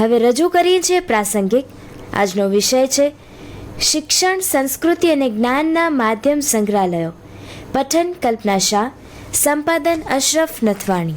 હવે રજૂ કરીએ છીએ પ્રાસંગિક. આજનો વિષય છે, શિક્ષણ, સંસ્કૃતિ અને જ્ઞાનના માધ્યમ સંગ્રહાલયો. પઠન કલ્પના શાહ, સંપાદન અશરફ નથવાણી.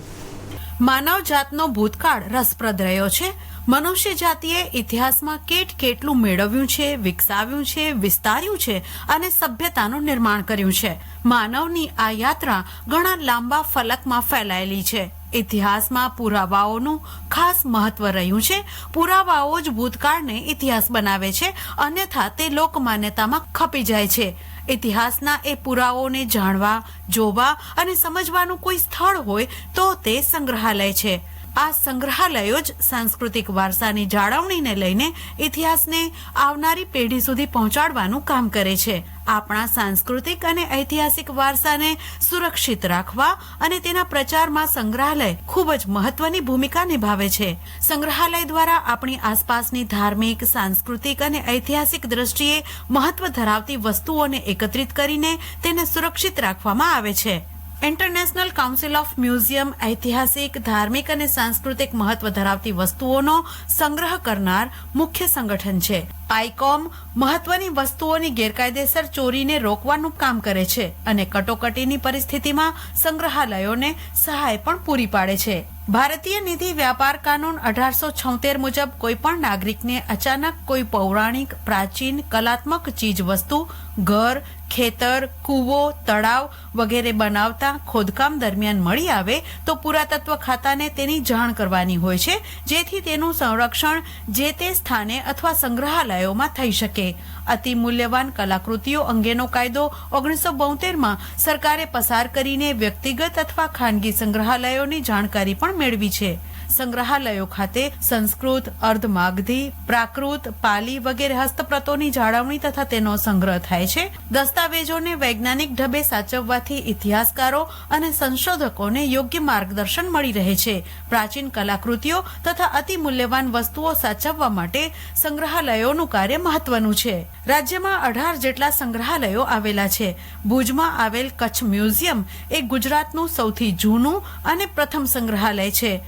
માનવ જાતનો ભૂતકાળ રસપ્રદ રહ્યો છે. મનુષ્ય જાતિએ ઇતિહાસમાં કેટ કેટલું મેળવ્યું છે, વિકસાવ્યું છે, વિસ્તાર્યું છે અને સભ્યતાનું નિર્માણ કર્યું છે. માનવની આ યાત્રા ઘણા લાંબા ફલકમાં ફેલાયેલી છે. ઇતિહાસમાં પુરાવાઓનું ખાસ મહત્વ રહ્યું છે. પુરાવાઓ જ ભૂતકાળને ઇતિહાસ બનાવે છે, અન્યથા તે લોકમાન્યતામાં ખપી જાય છે. ઇતિહાસના એ પુરાવાઓને જાણવા, જોવા અને સમજવાનું કોઈ સ્થળ હોય તો તે સંગ્રહાલય છે. આ સંગ્રહાલયો જ સાંસ્કૃતિક વારસાની જાળવણીને લઈને ઇતિહાસને આવનારી પેઢી સુધી પહોંચાડવાનું કામ કરે છે. આપણા સાંસ્કૃતિક અને ઐતિહાસિક વારસાને સુરક્ષિત રાખવા અને તેના પ્રચારમાં સંગ્રહાલય ખૂબ જ મહત્વની ભૂમિકા નિભાવે છે. સંગ્રહાલય દ્વારા આપણી આસપાસની ધાર્મિક, સાંસ્કૃતિક અને ઐતિહાસિક દ્રષ્ટિએ મહત્વ ધરાવતી વસ્તુઓને એકત્રિત કરીને તેને સુરક્ષિત રાખવામાં આવે છે. ઇન્ટરનેશનલ કાઉન્સિલ ઓફ મ્યુઝિયમ ઐતિહાસિક ધાર્મિક અને સાંસ્કૃતિક મહત્વ ધરાવતી વસ્તુઓનો સંગ્રહ કરનાર મુખ્ય સંગઠન છે. પાઇકોમ મહત્વની વસ્તુઓની ગેરકાયદેસર ચોરીને રોકવાનું કામ કરે છે અને કટોકટીની પરિસ્થિતિમાં સંગ્રહાલયોને સહાય પણ પૂરી પાડે છે. ભારતીય નિધિ વ્યાપાર કાનૂન અઢારસો છોતેર મુજબ કોઈ પણ નાગરિકને અચાનક કોઈ પૌરાણિક, પ્રાચીન, કલાત્મક ચીજ વસ્તુ ઘર, ખેતર, કૂવો, તળાવ વગેરે બનાવતા ખોદકામ દરમિયાન મળી આવે તો પુરાતત્વ ખાતાને તેની જાણ કરવાની હોય છે, જેથી તેનું સંરક્ષણ જે તે સ્થાને અથવા સંગ્રહાલયોમાં થઈ શકે. અતિ મૂલ્યવાન કલાકૃતિઓ અંગેનો કાયદો ઓગણીસો બોતેરમાં સરકારે પસાર કરીને વ્યક્તિગત અથવા ખાનગી સંગ્રહાલયોની જાણકારી પણ મેળવી છે. સંગ્રહાલયો ખાતે સંસ્કૃત, અર્ધમાગધી, પ્રાકૃત, પાલી વગેરે હસ્તપ્રતોની જાળવણી તથા તેનો સંગ્રહ થાય છે. દસ્તાવેજોને વૈજ્ઞાનિક ઢબે સાચવવાથી ઇતિહાસકારો અને સંશોધકોને યોગ્ય માર્ગદર્શન મળી રહે છે. પ્રાચીન કલાકૃતિઓ તથા અતિ મૂલ્યવાન વસ્તુઓ સાચવવા માટે સંગ્રહાલયોનું કાર્ય મહત્વનું છે. રાજ્યમાં અઢાર જેટલા સંગ્રહાલયો આવેલા છે. ભુજમાં આવેલ કચ્છ મ્યુઝિયમ એ ગુજરાતનું સૌથી જૂનું અને પ્રથમ સંગ્રહાલય છે.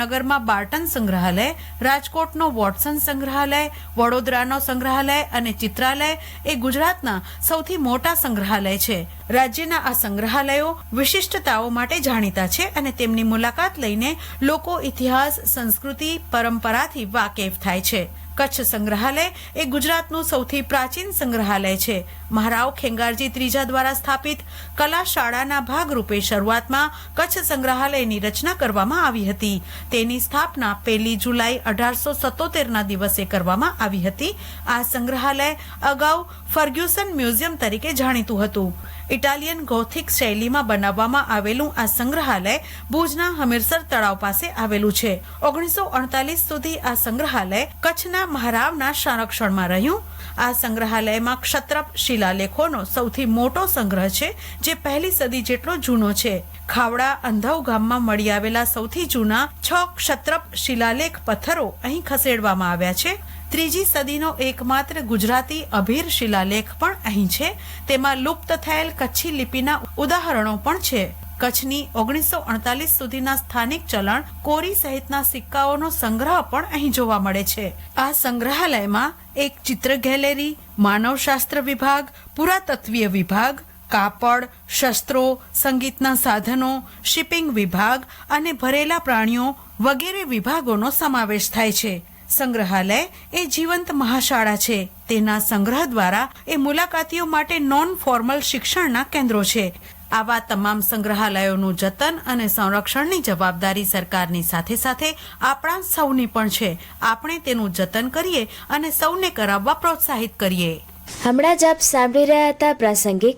ભાવનગરમાં બાર્ટન સંગ્રહાલય, રાજકોટનો વોટસન સંગ્રહાલય, વડોદરાનો સંગ્રહાલય અને ચિત્રાલય એ ગુજરાતના સૌથી મોટા સંગ્રહાલય છે. રાજ્યના આ સંગ્રહાલયો વિશિષ્ટતાઓ માટે જાણીતા છે અને તેમની મુલાકાત લઈને લોકો ઇતિહાસ, સંસ્કૃતિ, પરંપરાથી વાકેફ થાય છે. કચ્છ સંગ્રહાલય એ ગુજરાતનું સૌથી પ્રાચીન સંગ્રહાલય છે. મહારાવ ખેંગારજી ત્રીજા દ્વારા સ્થાપિત કલા શાળાના ભાગરૂપે શરૂઆતમાં કચ્છ સંગ્રહાલયની રચના કરવામાં આવી હતી. તેની સ્થાપના પહેલી જુલાઈ અઢારસો સત્તોતેરના દિવસે કરવામાં આવી હતી. આ સંગ્રહાલય અગાઉ ફર્ગ્યુસન મ્યુઝિયમ તરીકે જાણીતું હતું. ઇટાલિયન ગોથિક શૈલીમાં બનાવવામાં આવેલું આ સંગ્રહાલય ભુજના હમીરસર તળાવ પાસે આવેલું છે. ઓગણીસો અડતાલીસ સુધી આ સંગ્રહાલય કચ્છના મહારાવના સંરક્ષણમાં રહ્યું. આ સંગ્રહાલયમાં ક્ષત્રપ શિલાલેખોનો સૌથી મોટો સંગ્રહ છે, જે પહેલી સદી જેટલો જૂનો છે. ખાવડા અંધવ ગામમાં મળી આવેલા સૌથી જૂના છ ક્ષત્રપ શિલાલેખ પથ્થરો અહીં ખસેડવામાં આવ્યા છે. ત્રીજી સદીનો એકમાત્ર ગુજરાતી અભીર શિલાલેખ પણ અહીં છે. તેમાં લુપ્ત થયેલ કચ્છી લિપિના ઉદાહરણો પણ છે. કચ્છની ઓગણીસો અડતાલીસ સુધીના સ્થાનિક ચલણ કોરી સહિતના સિક્કાઓનો સંગ્રહ પણ અહીં જોવા મળે છે. આ સંગ્રહાલયમાં એક ચિત્ર ગેલેરી, માનવશાસ્ત્ર વિભાગ, પુરાતત્વીય વિભાગ, કાપડ, શસ્ત્રો, સંગીતના સાધનો, શિપિંગ વિભાગ અને ભરેલા પ્રાણીઓ વગેરે વિભાગોનો સમાવેશ થાય છે. સંગ્રહાલય એ જીવંત મહાશાળા છે. તેના સંગ્રહ દ્વારા એ મુલાકાતીઓ માટે નોન ફોર્મલ શિક્ષણના કેન્દ્રો છે. આવા તમામ સંગ્રહાલયોનું જતન અને સંરક્ષણની જવાબદારી સરકારની સાથે સાથે આપણા સૌની પણ છે. આપણે તેનું જતન કરીએ અને સૌને કરાવવા પ્રોત્સાહિત કરીએ. હમણાં જ આપ સાંભળી રહ્યા હતા પ્રાસંગિક.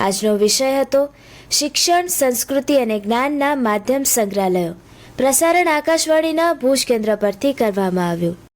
આજનો વિષય હતો શિક્ષણ, સંસ્કૃતિ અને જ્ઞાનના માધ્યમ સંગ્રહાલયો. પ્રસારણ આકાશવાણીના ભુજ કેન્દ્ર પરથી કરવામાં આવ્યું.